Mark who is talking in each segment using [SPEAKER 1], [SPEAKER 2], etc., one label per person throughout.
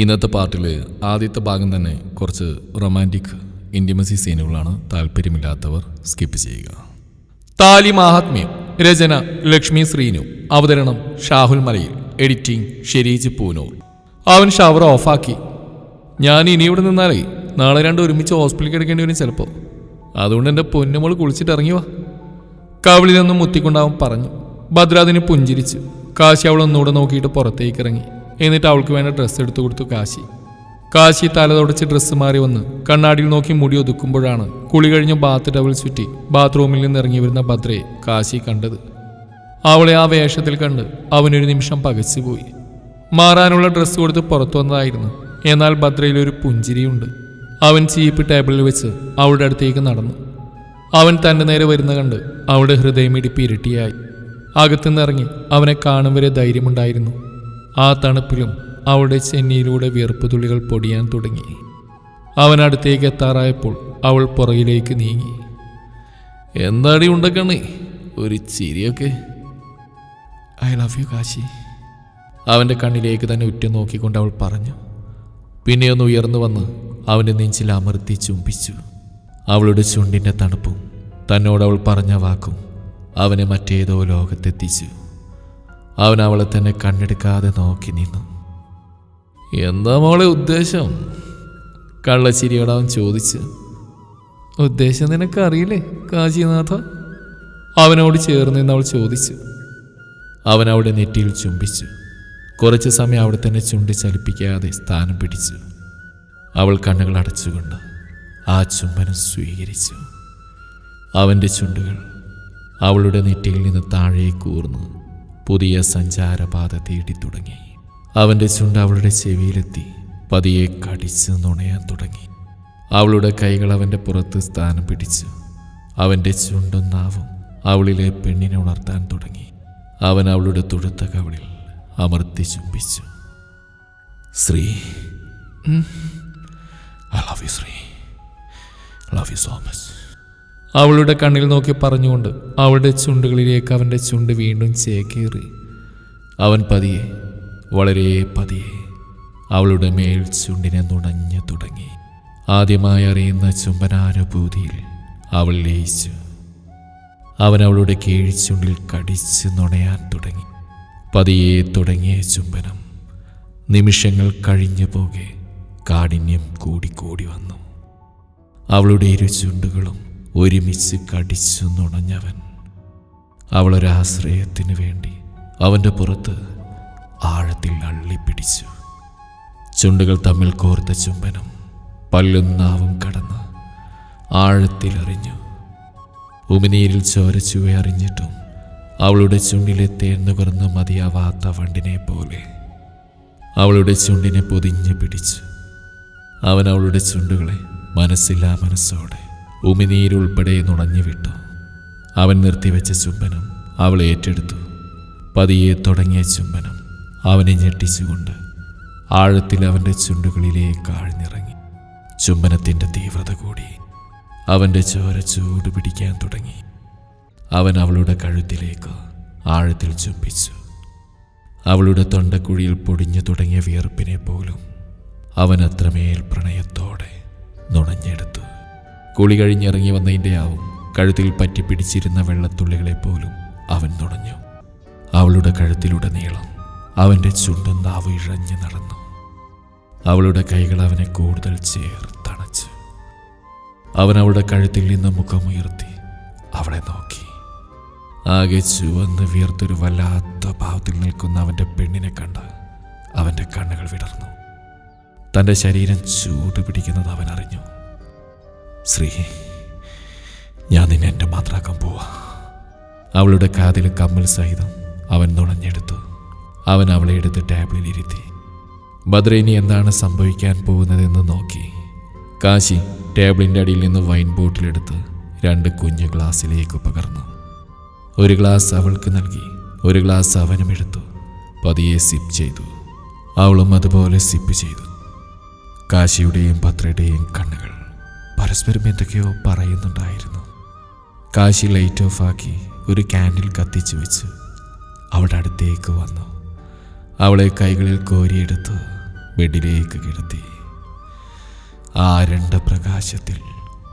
[SPEAKER 1] ഇന്നത്തെ പാർട്ടിൽ ആദ്യത്തെ ഭാഗം തന്നെ കുറച്ച് റൊമാന്റിക് ഇന്റിമസി സീനുകളാണ് താല്പര്യമില്ലാത്തവർ സ്കിപ്പ് ചെയ്യുക. താലി മാഹാത്മ്യം രചന ലക്ഷ്മി ശ്രീനു. അവതരണം ഷാഹുൽ മലയിൽ എഡിറ്റിംഗ് ഷെരീജ് പൂനൂർ അവൻ ഷവർ ഓഫാക്കി ഞാൻ ഇനി ഇവിടെ നിന്നാലേ നാളെ രണ്ട് ഒരുമിച്ച് ഹോസ്പിറ്റലിൽ കിടക്കേണ്ടി വരും ചിലപ്പോൾ അതുകൊണ്ട് എന്റെ പൊന്നുമോൾ കുളിച്ചിട്ട് ഇറങ്ങി വാ. കവിളിൽ നിന്നും മുത്തിക്കൊണ്ടാവും പറഞ്ഞു. ഭദ്രാദിന് പുഞ്ചിരിച്ചു. കാശി അവൾ ഒന്നുകൂടെ നോക്കിയിട്ട് പുറത്തേക്ക് ഇറങ്ങി. എന്നിട്ട് അവൾക്ക് വേണ്ട ഡ്രസ്സ് എടുത്തു കൊടുത്തു കാശി. കാശി തലതുടച്ച് ഡ്രസ്സ് മാറി വന്ന് കണ്ണാടിയിൽ നോക്കി മുടി ഒതുക്കുമ്പോഴാണ് കുളി കഴിഞ്ഞ് ബാത്ത് ടവൽ ചുറ്റി ബാത്റൂമിൽ നിന്ന് ഇറങ്ങി വരുന്ന ഭദ്രയെ കാശി കണ്ടത്. അവളെ ആ വേഷത്തിൽ കണ്ട് അവനൊരു നിമിഷം പകച്ചുപോയി മാറാനുള്ള ഡ്രസ്സ് കൊടുത്ത് പുറത്തു വന്നതായിരുന്നു. എന്നാൽ ഭദ്രയിൽ ഒരു പുഞ്ചിരിയുണ്ട്. അവൻ ചീപ്പ് ടേബിളിൽ വെച്ച് അവളുടെ അടുത്തേക്ക് നടന്നു. അവൻ തന്റെ നേരെ വരുന്ന കണ്ട് അവളുടെ ഹൃദയമിടിപ്പ് ഇരട്ടിയായി. അകത്തുനിന്നിറങ്ങി അവനെ കാണും വരെ ധൈര്യമുണ്ടായിരുന്നു. ആ തണുപ്പിലും അവളുടെ ചെന്നിയിലൂടെ വിയർപ്പ് തുള്ളികൾ പൊടിയാൻ തുടങ്ങി. അവനടുത്തേക്ക് എത്താറായപ്പോൾ അവൾ പുറകിലേക്ക് നീങ്ങി. എന്താടി ഉണ്ടക്കണ്ണേ? ഒരു ചിരിയൊക്കെ. I love you Kashi. അവന്റെ കണ്ണിലേക്ക് തന്നെ ഉറ്റു നോക്കിക്കൊണ്ട് അവൾ പറഞ്ഞു. പിന്നെ ഒന്ന് ഉയർന്നു വന്ന് അവന്റെ നെഞ്ചിൽ അമർത്തി ചുംബിച്ചു. അവളുടെ ചുണ്ടിന്റെ തണുപ്പും തന്നോട് അവൾ പറഞ്ഞ വാക്കും അവനെ മറ്റേതോ ലോകത്തെത്തിച്ചു. അവൻ അവളെ തന്നെ കണ്ണെടുക്കാതെ നോക്കി നിന്നു. എന്താ മോളെ ഉദ്ദേശം? കള്ളച്ചിരിയോട് അവൻ ചോദിച്ചു. ഉദ്ദേശം നിനക്കറിയില്ലേ കാശിനാഥ? അവനോട് ചേർന്ന് നിന്ന് അവൾ ചോദിച്ചു. അവൻ അവിടെ നെറ്റിയിൽ ചുംബിച്ചു. കുറച്ച് സമയം അവിടെ തന്നെ ചുണ്ടി ചലിപ്പിക്കാതെ സ്ഥാനം പിടിച്ചു. അവൾ കണ്ണുകൾ അടച്ചുകൊണ്ട് ആ ചുംബനം സ്വീകരിച്ചു. അവന്റെ ചുണ്ടുകൾ അവളുടെ നെറ്റിയിൽ നിന്ന് താഴേക്ക് ഊർന്ന്. പുതിയ സഞ്ചാരപാത തേടി തുടങ്ങി അവന്റെ ചുണ്ട് അവളുടെ ചെവിയിലെത്തി പതിയെ കടിച്ച് നുണയാൻ തുടങ്ങി. അവളുടെ കൈകൾ അവന്റെ പുറത്ത് സ്ഥാനം പിടിച്ചു. അവന്റെ ചുണ്ടും നാവും അവളിലെ പെണ്ണിനെ ഉണർത്താൻ തുടങ്ങി. അവൻ അവളുടെ തുടുത്ത കവളിൽ അമർത്തി ചുംബിച്ചു. Sree I love you Sree. Love you so much അവളുടെ കണ്ണിൽ നോക്കി പറഞ്ഞുകൊണ്ട് അവളുടെ ചുണ്ടുകളിലേക്ക് അവന്റെ ചുണ്ട് വീണ്ടും ചേക്കേറി. അവൻ പതിയെ വളരെ പതിയെ അവളുടെ മേൽ ചുണ്ടിനെ നുണഞ്ഞു തുടങ്ങി. ആദ്യമായി അറിയുന്ന ചുംബനാനുഭൂതിയിൽ അവൾ ലയിച്ചു. അവൻ അവളുടെ കീഴ് ചുണ്ടിൽ കടിച്ച് നുണയാൻ തുടങ്ങി. പതിയെ തുടങ്ങിയ ചുംബനം നിമിഷങ്ങൾ കഴിഞ്ഞു പോകെ കാഠിന്യം കൂടിക്കൂടി വന്നു. അവളുടെ ഇരു ചുണ്ടുകളും ഒരുമിച്ച് കടിച്ചു നുണഞ്ഞവൻ. അവളൊരാശ്രയത്തിന് വേണ്ടി അവന്റെ പുറത്ത് ആഴത്തിൽ അള്ളിപ്പിടിച്ചു. ചുണ്ടുകൾ തമ്മിൽ കോർത്ത ചുംബനം പല്ലുന്നാവും കടന്ന് ആഴത്തിലെറിഞ്ഞു. ഉമിനീരിൽ ചോരച്ചുവേ അറിഞ്ഞിട്ടും അവളുടെ ചുണ്ടിലെ തേർന്നുകർന്ന് മതിയാവാത്ത വണ്ടിനെ പോലെ അവളുടെ ചുണ്ടിനെ പൊതിഞ്ഞു പിടിച്ചു. അവൻ അവളുടെ ചുണ്ടുകളെ മനസ്സില്ലാ മനസ്സോടെ ഉമിനീരുൾപ്പെടെ നുണഞ്ഞു വിട്ടു അവൻ നിർത്തിവെച്ച ചുംബനം അവൾ ഏറ്റെടുത്തു. പതിയെ തുടങ്ങിയ ചുംബനം അവനെ ഞെട്ടിച്ചുകൊണ്ട് ആഴത്തിൽ അവന്റെ ചുണ്ടുകളിലേക്ക് ആഴ്ന്നിറങ്ങി ചുംബനത്തിന്റെ തീവ്രത കൂടി അവന്റെ ചോര ചൂട് പിടിക്കാൻ തുടങ്ങി. അവൻ അവളുടെ കഴുത്തിലേക്ക് ആഴത്തിൽ ചുംബിച്ചു. അവളുടെ തൊണ്ടക്കുഴിയിൽ പൊടിഞ്ഞു തുടങ്ങിയ വിയർപ്പിനെ പോലും അവൻ അത്രമേൽ പ്രണയത്തോടെ നുണഞ്ഞെടുത്തു. കുളി കഴിഞ്ഞിറങ്ങി വന്നതിന്റെ ആവും കഴുത്തിൽ പറ്റിപ്പിടിച്ചിരുന്ന വെള്ളത്തുള്ളികളെ പോലും അവൻ നുണഞ്ഞു. അവളുടെ കഴുത്തിലൂടെ നീളം അവന്റെ ചുണ്ടും നാവ് ഇഴഞ്ഞു നടന്നു. അവളുടെ കൈകൾ അവനെ കൂടുതൽ ചേർത്തണച്ച്. അവൻ അവളുടെ കഴുത്തിൽ നിന്ന് മുഖമുയർത്തി അവളെ നോക്കി. ആകെ ചുവന്ന് വിയർത്തൊരു വല്ലാത്ത ഭാവത്തിൽ നിൽക്കുന്ന അവന്റെ പെണ്ണിനെ കണ്ട് അവന്റെ കണ്ണുകൾ വിടർന്നു. തന്റെ ശരീരം ചൂട് പിടിക്കുന്നത് അവൻ അറിഞ്ഞു ശ്രീ ഞാൻ നിന്നെ എന്റെ മാത്രാക്കാൻ പോവാ. അവളുടെ കാതിൽ കമ്മൽ സഹിതം അവൻ നുണഞ്ഞെടുത്തു. അവൻ അവളെ എടുത്ത് ഭദ്ര ഇനി എന്താണ് സംഭവിക്കാൻ പോകുന്നതെന്ന് നോക്കി. കാശി ടേബിളിന്റെ അടിയിൽ നിന്ന് വൈൻ ബോട്ടിലെടുത്ത് രണ്ട് കുഞ്ഞു ഗ്ലാസ്സിലേക്ക് പകർന്നു. ഒരു ഗ്ലാസ് അവൾക്ക് നൽകി. ഒരു ഗ്ലാസ് അവനും എടുത്തു. പതിയെ സിപ്പ് ചെയ്തു. അവളും അതുപോലെ സിപ്പ് ചെയ്തു. കാശിയുടെയും ഭദ്രയുടെയും കണ്ണുകൾ പരസ്പരം എന്തൊക്കെയോ പറയുന്നുണ്ടായിരുന്നു. കാശി ലൈറ്റ് ഓഫ് ആക്കി ഒരു ക്യാൻഡിൽ കത്തിച്ചു വെച്ച് അവളുടെ അടുത്തേക്ക് വന്നു. അവളെ കൈകളിൽ കോരിയെടുത്ത് ബെഡിലേക്ക് കിടത്തി. ആ രണ്ട് പ്രകാശത്തിൽ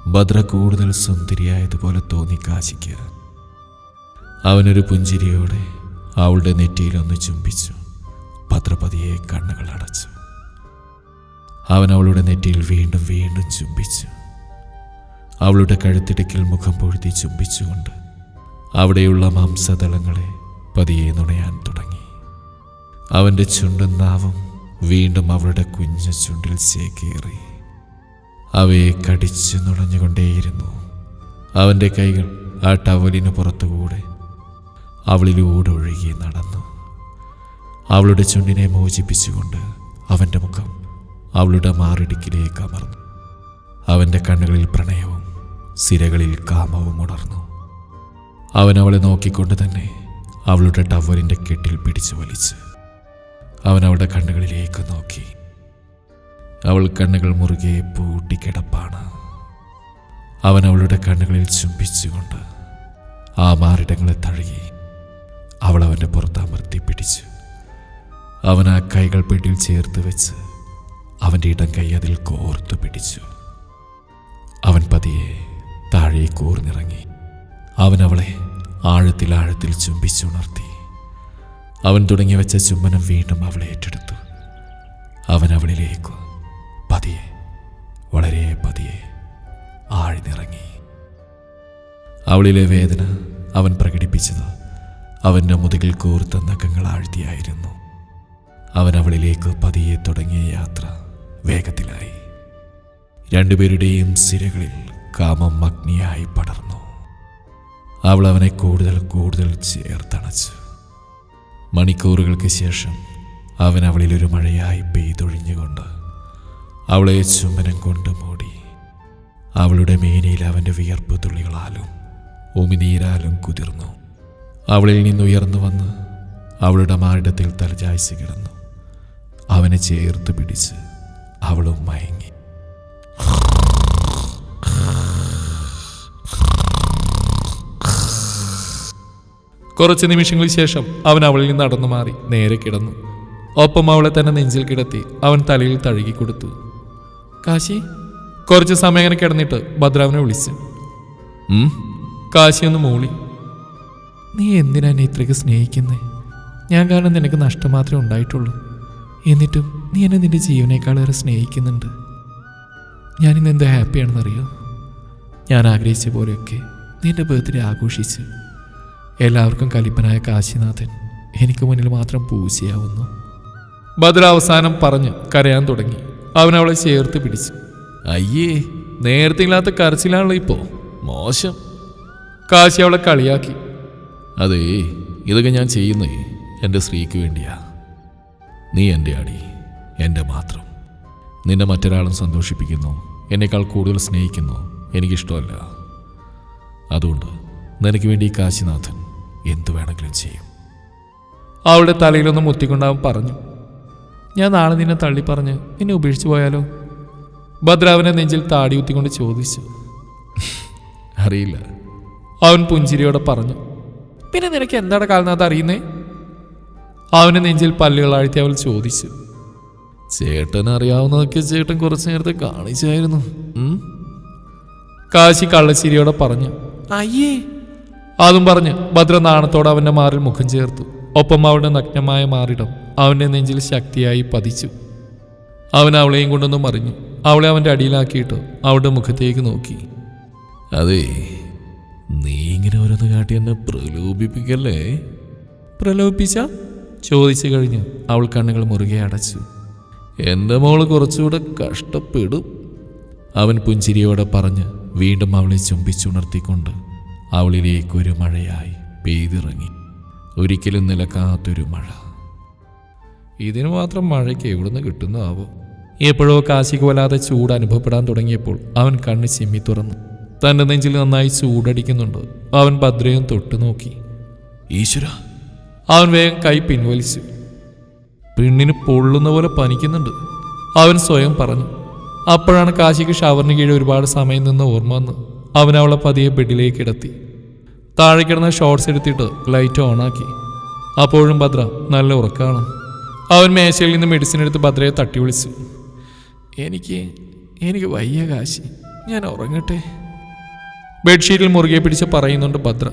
[SPEAKER 1] ഭദ്ര കൂടുതൽ സുന്ദരിയായതുപോലെ തോന്നി കാശിക്ക്. അവനൊരു പുഞ്ചിരിയോടെ അവളുടെ നെറ്റിയിലൊന്ന് ചുംബിച്ചു. ഭദ്രപതിയെ കണ്ണുകൾ അടച്ചു. അവൻ അവളുടെ നെറ്റിയിൽ വീണ്ടും വീണ്ടും ചുംബിച്ചു. അവളുടെ കഴുത്തിടക്കിൽ മുഖം പൊഴുതി ചുംബിച്ചുകൊണ്ട് അവിടെയുള്ള മാംസതലങ്ങളെ പതിയെ നുണയാൻ തുടങ്ങി. അവന്റെ ചുണ്ടും നാവും വീണ്ടും അവളുടെ കുഞ്ഞു ചുണ്ടിൽ ചേക്കേറി. അവയെ കടിച്ചു നുണഞ്ഞുകൊണ്ടേയിരുന്നു. അവന്റെ കൈകൾ ആ ടവലിന് പുറത്തുകൂടെ അവളിലൂടെ ഒഴുകി നടന്നു. അവളുടെ ചുണ്ടിനെ മോചിപ്പിച്ചുകൊണ്ട് അവന്റെ മുഖം അവളുടെ മാറിടുക്കിലേക്ക് അമർന്നു. അവന്റെ കണ്ണുകളിൽ പ്രണയവും സിരകളിൽ കാമവും ഉണർന്നു. അവൻ അവളെ നോക്കിക്കൊണ്ട് തന്നെ അവളുടെ ടവറിന്റെ കെട്ടിൽ പിടിച്ചു വലിച്ച് അവൻ അവളുടെ കണ്ണുകളിലേക്ക് നോക്കി. അവൾ കണ്ണുകൾ മുറുകെ പൂട്ടിക്കിടപ്പാണ്. അവൻ അവളുടെ കണ്ണുകളിൽ ചുംബിച്ചുകൊണ്ട് ആ മാറിടങ്ങളെ തഴുകി അവൾ അവന്റെ പുറത്ത് അമർത്തി പിടിച്ചു. അവൻ ആ കൈകൾ പെട്ടിൽ ചേർത്ത് വെച്ച് അവന്റെ ഇടം കൈ അതിൽ കോർത്തു പിടിച്ചു. അവൻ പതിയെ താഴെ കൂർന്നിറങ്ങി. അവൻ അവളെ ആഴത്തിൽ ആഴത്തിൽ ചുംബിച്ചുണർത്തി. അവൻ തുടങ്ങി വെച്ച ചുംബനം വീണ്ടും അവളെ ഏറ്റെടുത്തു. അവൻ അവളിലേക്ക് പതിയെ വളരെ പതിയെ ആഴ്ന്നിറങ്ങി. അവളിലെ വേദന അവൻ പ്രകടിപ്പിച്ചത് അവന്റെ മുതുകിൽ കൂർത്ത നഖങ്ങൾ ആഴ്ത്തിയായിരുന്നു. അവൻ അവളിലേക്ക് പതിയെ തുടങ്ങിയ യാത്ര വേഗത്തിലായി. രണ്ടുപേരുടെയും സിരകളിൽ കാമം അഗ്നിയായി പടർന്നു. അവൾ അവനെ കൂടുതൽ കൂടുതൽ ചേർത്തണച്ചു. മണിക്കൂറുകൾക്ക് ശേഷം അവൻ അവളിൽ ഒരു മഴയായി പെയ്തൊഴിഞ്ഞുകൊണ്ട് അവളെ ചുമനം കൊണ്ട് മൂടി അവളുടെ മേനയിൽ അവന്റെ വിയർപ്പ് തുള്ളികളാലും ഉമിനീരാലും കുതിർന്നു. അവളിൽ നിന്നുയർന്നു വന്ന് അവളുടെ മാറിടത്തിൽ തലചായ്സ് കിടന്നു. അവനെ ചേർത്ത് പിടിച്ച് അവളും മയങ്ങി. കുറച്ച് നിമിഷങ്ങൾക്ക് ശേഷം അവൻ അവളിൽ നിന്ന് നടന്നു മാറി നേരെ കിടന്നു. ഒപ്പം അവളെ തന്നെ നെഞ്ചിൽ കിടത്തി അവൻ തലയിൽ തഴുകി കൊടുത്തു. കാശി? കുറച്ച് സമയം അങ്ങനെ കിടന്നിട്ട് ഭദ്രാവിനെ വിളിച്ചു? കാശി ഒന്ന് മൂളി. നീ എന്തിനാ എന്നെ ഇത്രയ്ക്ക് സ്നേഹിക്കുന്നേ? ഞാൻ കാരണം നിനക്ക് നഷ്ടം മാത്രമേ ഉണ്ടായിട്ടുള്ളൂ. എന്നിട്ടും നീ എന്നെ നിന്റെ ജീവനേക്കാളേറെ സ്നേഹിക്കുന്നുണ്ട്. ഞാനിന്ന് എന്ത് ഹാപ്പിയാണെന്നറിയോ? ഞാൻ ആഗ്രഹിച്ച പോലെയൊക്കെ നിന്റെ ബർത്ത്ഡേ ആഘോഷിച്ച് എല്ലാവർക്കും കലിപ്പനായ കാശിനാഥൻ എനിക്ക് മുന്നിൽ മാത്രം പൂശിയാവുന്നു ഭദ്ര അവസാനം പറഞ്ഞ് കരയാൻ തുടങ്ങി. അവൻ അവളെ ചേർത്ത് പിടിച്ചു. അയ്യേ നേരത്തെ ഇല്ലാത്ത കരച്ചിലാണല്ലോ ഇപ്പോ. മോശം. കാശി അവളെ കളിയാക്കി. അതേ ഇതൊക്കെ ഞാൻ ചെയ്യുന്നേ എന്റെ സ്ത്രീക്ക് വേണ്ടിയാ. നീ എന്റെ അടി എന്റെ മാത്രം. നിന്നെ മറ്റൊരാളും സന്തോഷിപ്പിക്കുന്നു എന്നേക്കാൾ കൂടുതൽ സ്നേഹിക്കുന്നു എനിക്കിഷ്ടമല്ല. അതുകൊണ്ട് നിനക്ക് വേണ്ടി കാശിനാഥൻ എന്തു വേണമെങ്കിലും ചെയ്യും. അവളുടെ തലയിലൊന്ന് മുത്തിക്കൊണ്ടവൻ പറഞ്ഞു. ഞാൻ നാളെ നിന്നെ തള്ളി പറഞ്ഞ് നിന്നെ ഉപേക്ഷിച്ചു പോയാലോ? ഭദ്രാവനെ നെഞ്ചിൽ താടി കുത്തിക്കൊണ്ട് ചോദിച്ചു. അറിയില്ല. അവൻ പുഞ്ചിരിയോടെ പറഞ്ഞു. പിന്നെ നിനക്ക് എന്താണ് കാലനാഥ് അറിയുന്നേ? അവനെ നെഞ്ചിൽ പല്ലുകൾ ആഴ്ത്തി അവൾ ചോദിച്ചു. ചേട്ടൻ അറിയാവുന്നതൊക്കെ ചേട്ടൻ കുറച്ചു നേരത്തെ കാണിച്ചായിരുന്നു. കാശി കള്ളശ്ശേരിയോടെ പറഞ്ഞു. അയ്യേ അതും പറഞ്ഞ് ഭദ്രനാണത്തോടെ അവന്റെ മാറിൽ മുഖം ചേർത്തു. ഒപ്പം അവളുടെ നഗ്നമായ മാറിടം അവന്റെ നെഞ്ചിൽ ശക്തിയായി പതിച്ചു. അവൻ അവളെയും കൊണ്ടൊന്നും മറിഞ്ഞു. അവളെ അവന്റെ അടിയിലാക്കിയിട്ട് അവളുടെ മുഖത്തേക്ക് നോക്കി. അതെ നീ ഇങ്ങനെ ഓരോന്ന് കാട്ടി എന്നെ പ്രലോഭിപ്പിക്കല്ലേ? പ്രലോഭിപ്പിച്ച? ചോദിച്ചു കഴിഞ്ഞ് അവൾ കണ്ണുകൾ മുറുകെ അടച്ചു. എന്റെ മോൾ കുറച്ചുകൂടെ കഷ്ടപ്പെടും. അവൻ പുഞ്ചിരിയോടെ പറഞ്ഞ് വീണ്ടും അവളെ ചുംബിച്ചുണർത്തിക്കൊണ്ട് അവളിലേക്ക് ഒരു മഴയായി പെയ്തിറങ്ങി. ഒരിക്കലും നിലക്കാത്തൊരു മഴ. ഇതിനു മാത്രം മഴയ്ക്ക് എവിടുന്ന് കിട്ടുന്നതാവോ? എപ്പോഴോ കാശിക്ക് വല്ലാതെ ചൂട് അനുഭവപ്പെടാൻ തുടങ്ങിയപ്പോൾ അവൻ കണ്ണ് ചിമ്മി തുറന്നു. തന്റെ നെഞ്ചിൽ നന്നായി ചൂടടിക്കുന്നുണ്ട്. അവൻ ഭദ്രയും തൊട്ടു നോക്കി. ഈശ്വര. അവൻ വേഗം കൈ പിൻവലിച്ചു. പെണ്ണിന് പൊള്ളുന്ന പോലെ പനിക്കുന്നുണ്ട്. അവൻ സ്വയം പറഞ്ഞു. അപ്പോഴാണ് കാശിക്ക് ഷവറിന് കീഴിൽ ഒരുപാട് സമയം നിന്ന് ഓർമ്മ വന്ന് അവൻ അവളെ പതിയെ ബെഡിലേക്ക് കിടത്തി. താഴെ കിടന്ന ഷോർട്സ് എടുത്തിട്ട് ലൈറ്റ് ഓണാക്കി അപ്പോഴും ഭദ്ര നല്ല ഉറക്കാണ്. അവൻ മേശയിൽ നിന്ന് മെഡിസിൻ എടുത്ത് ഭദ്രയെ തട്ടി വിളിച്ചു. എനിക്ക് എനിക്ക് വയ്യ കാശി. ഞാൻ ഉറങ്ങട്ടെ. ബെഡ്ഷീറ്റിൽ മുറുകെ പിടിച്ച് പറയുന്നുണ്ട് ഭദ്ര.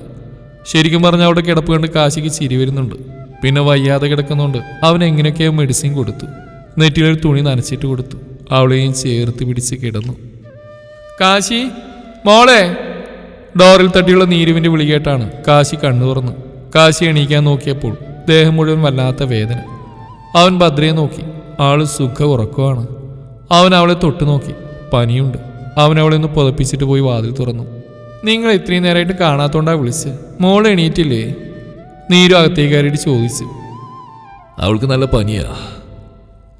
[SPEAKER 1] ശരിക്കും പറഞ്ഞ അവിടെ കിടപ്പ് കണ്ട് കാശിക്ക് ചിരി വരുന്നുണ്ട്. പിന്നെ വയ്യാതെ കിടക്കുന്നുണ്ട് അവൻ എങ്ങനെയൊക്കെയോ മെഡിസിൻ കൊടുത്തു. നെറ്റിലൊരു തുണി നനച്ചിട്ട് കൊടുത്തു. അവളെയും ചേർത്ത് പിടിച്ച് കിടന്നു. കാശി മോളെ ഡോറിൽ തട്ടിയുള്ള നീരുവിന്റെ വിളികേട്ടാണ് കാശി കണ്ണു തുറന്നു. കാശി എണീക്കാൻ നോക്കിയപ്പോൾ ദേഹം മുഴുവൻ വല്ലാത്ത വേദന. അവൻ ഭദ്രയെ നോക്കി. ആൾ സുഖ ഉറക്കുവാണ് അവൻ അവളെ തൊട്ടു നോക്കി. പനിയുണ്ട്. അവൻ അവളെ ഒന്ന് പുതപ്പിച്ചിട്ട് പോയി വാതിൽ തുറന്നു. നിങ്ങൾ ഇത്രയും നേരമായിട്ട് കാണാത്തോണ്ടാ വിളിച്ച്? മോൾ എണീറ്റില്ലേ? നീരു അകത്തേക്ക് ചോദിച്ച്. ചോദിച്ചു അവൾക്ക് നല്ല പനിയാ.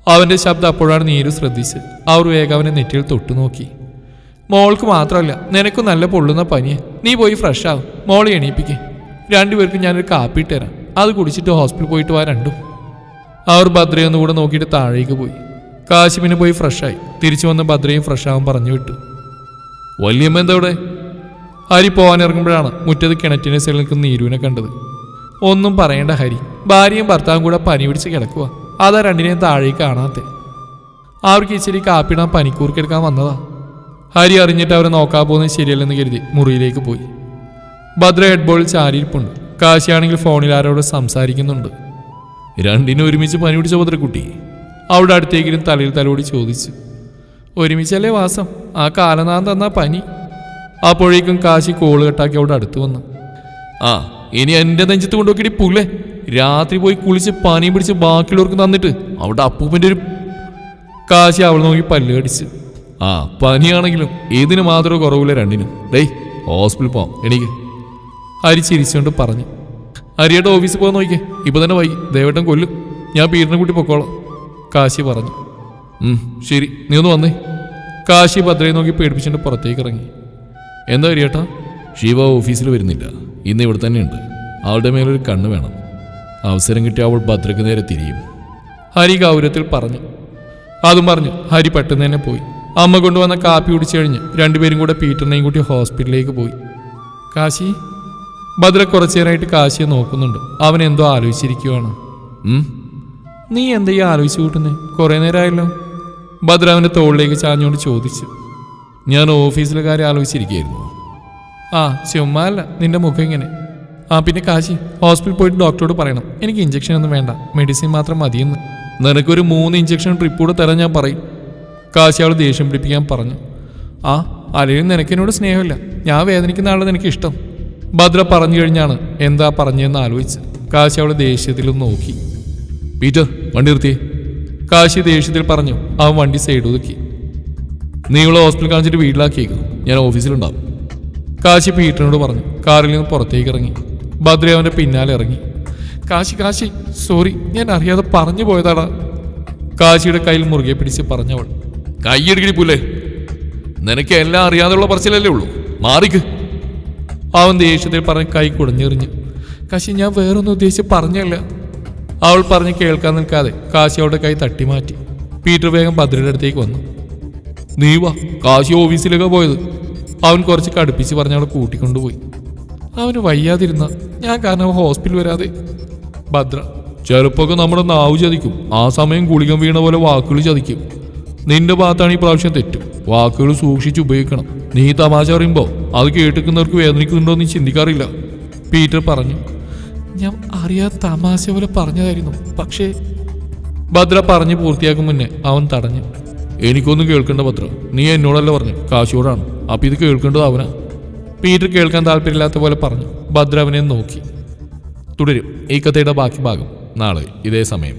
[SPEAKER 1] അവന്റെ ശബ്ദം അപ്പോഴാണ് നീരു ശ്രദ്ധിച്ച് അവർ വേഗം അവനെ നെറ്റിയിൽ തൊട്ടു നോക്കി മോൾക്ക് മാത്രമല്ല നിനക്ക് നല്ല പൊള്ളുന്ന പനിയെ. നീ പോയി ഫ്രഷ് ആവും. മോളെ എണീപ്പിക്കേ. രണ്ടുപേർക്കും ഞാനൊരു കാപ്പി തരാം. അത് കുടിച്ചിട്ട് ഹോസ്പിറ്റൽ പോയിട്ട് വാ രണ്ടും. അവർ ഭദ്രയൊന്നും കൂടെ നോക്കിയിട്ട് താഴേക്ക് പോയി. കാശിമിന് പോയി ഫ്രഷായി തിരിച്ചു വന്ന് ഭദ്രയും ഫ്രഷ് പറഞ്ഞു വിട്ടു. വല്യമ്മ എന്താ ഇവിടെ ഹരി പോകാൻ ഇറങ്ങുമ്പോഴാണ് മുറ്റത്ത് കിണറ്റിനെ സൈഡിൽ നിൽക്കുന്ന നീരുവിനെ കണ്ടത്. ഒന്നും പറയേണ്ട ഹരി. ഭാര്യയും ഭർത്താവും കൂടെ പനി പിടിച്ച് കിടക്കുക അതാ രണ്ടിനെയും താഴേക്ക് കാണാത്തെ. അവർക്ക് ഇച്ചിരി കാപ്പിടാൻ പനിക്കൂർക്കെടുക്കാൻ വന്നതാ. ഹരി അറിഞ്ഞിട്ട് അവരെ നോക്കാൻ പോകുന്നത് ശരിയല്ലെന്ന് കരുതി മുറിയിലേക്ക് പോയി. ഭദ്ര ഹെഡ് ബോളിൽ ചാരിയിരിപ്പുണ്ട്. കാശിയാണെങ്കിൽ ഫോണിൽ ആരോട് സംസാരിക്കുന്നുണ്ട്. രണ്ടിനും ഒരുമിച്ച് പനി പിടിച്ച ഭദ്രക്കുട്ടി. അവിടെ അടുത്തേക്കിലും തലയിൽ തലോടി ചോദിച്ചു. ഒരുമിച്ചല്ലേ വാസം? ആ കാലനാഥൻ തന്ന പനി. അപ്പോഴേക്കും കാശി കോൾ കെട്ടാക്കി അവിടെ അടുത്ത് വന്നു. ആ ഇനി എന്റെ നെഞ്ചത്ത് കൊണ്ടുപോക്കി പുല്ലേ? രാത്രി പോയി കുളിച്ച് പനിയും പിടിച്ച് ബാക്കിയുള്ളവർക്ക് തന്നിട്ട് അവിടെ അപ്പൂപ്പന്റെ ഒരു കാശി അവൾ നോക്കി പല്ല് കടിച്ച്. ആ പനിയാണെങ്കിലും ഇതിന് മാത്രമേ കുറവില്ല രണ്ടിനും. ഡേയ് ഹോസ്പിറ്റൽ പോവാം എനിക്ക് ഹരി ചിരിച്ചുകൊണ്ട് പറഞ്ഞു. ഹരിയേട്ട ഓഫീസിൽ പോകാൻ നോക്കിക്കേ. ഇപ്പൊ തന്നെ വൈകി. ദേവട്ടൻ കൊല്ലും. ഞാൻ പീഡിനെ കൂട്ടി പൊക്കോളാം. കാശി പറഞ്ഞു. ശരി. നീ ഒന്ന് വന്നേ. കാശി ഭദ്രയെ നോക്കി പേടിപ്പിച്ചുകൊണ്ട് പുറത്തേക്ക് ഇറങ്ങി. എന്താ ഹരിയേട്ടാ ശിവ ഓഫീസിൽ വരുന്നില്ല. ഇന്ന് ഇവിടെ തന്നെയുണ്ട്. അവളുടെ മേലൊരു കണ്ണ് വേണം. അവസരം കിട്ടിയ അവൾ ഭദ്രയ്ക്ക് നേരെ തിരിയും. ഹരി ഗൗരവത്തിൽ പറഞ്ഞു. അതും പറഞ്ഞു. ഹരി പെട്ടെന്ന് തന്നെ പോയി. അമ്മ കൊണ്ടുവന്ന കാപ്പി കുടിച്ചു കഴിഞ്ഞ് രണ്ടുപേരും കൂടെ പീറ്ററിനെയും കൂട്ടി ഹോസ്പിറ്റലിലേക്ക് പോയി. കാശി? ഭദ്ര കുറച്ചേരായിട്ട് കാശിയെ നോക്കുന്നുണ്ട്. അവൻ എന്തോ ആലോചിച്ചിരിക്കുവാണ്. നീ എന്താ ഈ ആലോചിച്ചു കൂട്ടുന്നേ? കുറേ നേരമായല്ലോ. ഭദ്ര അവന്റെ തോളിലേക്ക് ചാഞ്ഞുകൊണ്ട് ചോദിച്ചു. ഞാൻ ഓഫീസിലെ കാര്യം ആലോചിച്ചിരിക്കുകയായിരുന്നു. ആ ചുമ്മാ അല്ല നിന്റെ മുഖം ഇങ്ങനെ. ആ പിന്നെ കാശി ഹോസ്പിറ്റലിൽ പോയിട്ട് ഡോക്ടറോട് പറയണം. എനിക്ക് ഇഞ്ചക്ഷൻ ഒന്നും വേണ്ട. മെഡിസിൻ മാത്രം മതിയെന്ന്. നിനക്കൊരു മൂന്ന് ഇഞ്ചക്ഷൻ ട്രിപ്പ് കൂടെ തരാൻ ഞാൻ പറയും. കാശി അവൾ ദേഷ്യം പിടിപ്പിക്കാൻ പറഞ്ഞു. ആ അലയും നിനക്കിനോട് സ്നേഹമില്ല. ഞാൻ വേദനിക്കുന്ന ആളെ നിനക്കിഷ്ടം. ഭദ്ര പറഞ്ഞു കഴിഞ്ഞാണ് എന്താ പറഞ്ഞതെന്ന് ആലോചിച്ച് കാശി അവളെ ദേഷ്യത്തിലും നോക്കി. പീറ്റർ വണ്ടി നിർത്തിയേ. കാശി ദേഷ്യത്തിൽ പറഞ്ഞു അവൻ വണ്ടി സൈഡ് ഒതുക്കി. നീ ഇവിടെ ഹോസ്പിറ്റൽ കാണിച്ചിട്ട് വീട്ടിലാക്കിയേക്കും. ഞാൻ ഓഫീസിലുണ്ടാവും. കാശി പീറ്ററിനോട് പറഞ്ഞു കാറിൽ നിന്ന് പുറത്തേക്ക് ഇറങ്ങി. ഭദ്ര അവന്റെ പിന്നാലെ ഇറങ്ങി. കാശി കാശി സോറി ഞാൻ അറിയാതെ പറഞ്ഞു പോയതാടാ. കാശിയുടെ കയ്യിൽ മുറുകെ പിടിച്ച് പറഞ്ഞവൾ കൈയെടുക്കടി പുല്ലേ നിനക്ക് എല്ലാം അറിയാതെയുള്ള പറച്ചിലല്ലേ ഉള്ളൂ. മാറിക്ക്. അവൻ ദേഷ്യത്തിൽ പറഞ്ഞ് കൈ കുടഞ്ഞെറിഞ്ഞു. കാശി ഞാൻ വേറൊന്നും ഉദ്ദേശിച്ച് പറഞ്ഞല്ല. അവൾ പറഞ്ഞ് കേൾക്കാൻ നിൽക്കാതെ കാശി അവളുടെ കൈ തട്ടി മാറ്റി പീറ്റർ വേഗം ഭദ്രയുടെ അടുത്തേക്ക് വന്നു. നീ വാ കാശി ഓഫീസിലൊക്കെ പോയത്. അവൻ കുറച്ച് കടുപ്പിച്ച് പറഞ്ഞ് അവളെ കൂട്ടിക്കൊണ്ടുപോയി. അവന് വയ്യാതിരുന്ന ഞാൻ കാരണം ഹോസ്പിറ്റൽ വരാതെ. ഭദ്ര ചെറുപ്പമൊക്കെ നമ്മുടെ നാവ് ചതിക്കും. ആ സമയം ഗുളികം വീണ പോലെ വാക്കുകൾ ചതിക്കും. നിന്റെ ഭാഗത്താണ് ഈ പ്രാവശ്യം തെറ്റും. വാക്കുകൾ സൂക്ഷിച്ച് ഉപയോഗിക്കണം. നീ തമാശ പറയുമ്പോൾ അത് കേട്ടിക്കുന്നവർക്ക് വേദനിക്കുന്നുണ്ടോ എന്ന് ചിന്തിക്കാറില്ല. പീറ്റർ പറഞ്ഞു ഞാൻ അറിയാ തമാശ പോലെ പറഞ്ഞതായിരുന്നു. പക്ഷേ ഭദ്ര പറഞ്ഞു പൂർത്തിയാക്കും മുന്നേ അവൻ തടഞ്ഞു. എനിക്കൊന്നും കേൾക്കേണ്ട ഭദ്ര. നീ എന്നോടല്ല പറഞ്ഞു. കാശിയോടാണ്. അപ്പൊ ഇത് കേൾക്കേണ്ടത് അവനാ. പീറ്റർ കേൾക്കാൻ താല്പര്യമില്ലാത്ത പോലെ പറഞ്ഞു. ഭദ്ര അവനെ നോക്കി. തുടരും. ഈ കഥയുടെ ബാക്കി ഭാഗം നാളെ ഇതേ സമയം.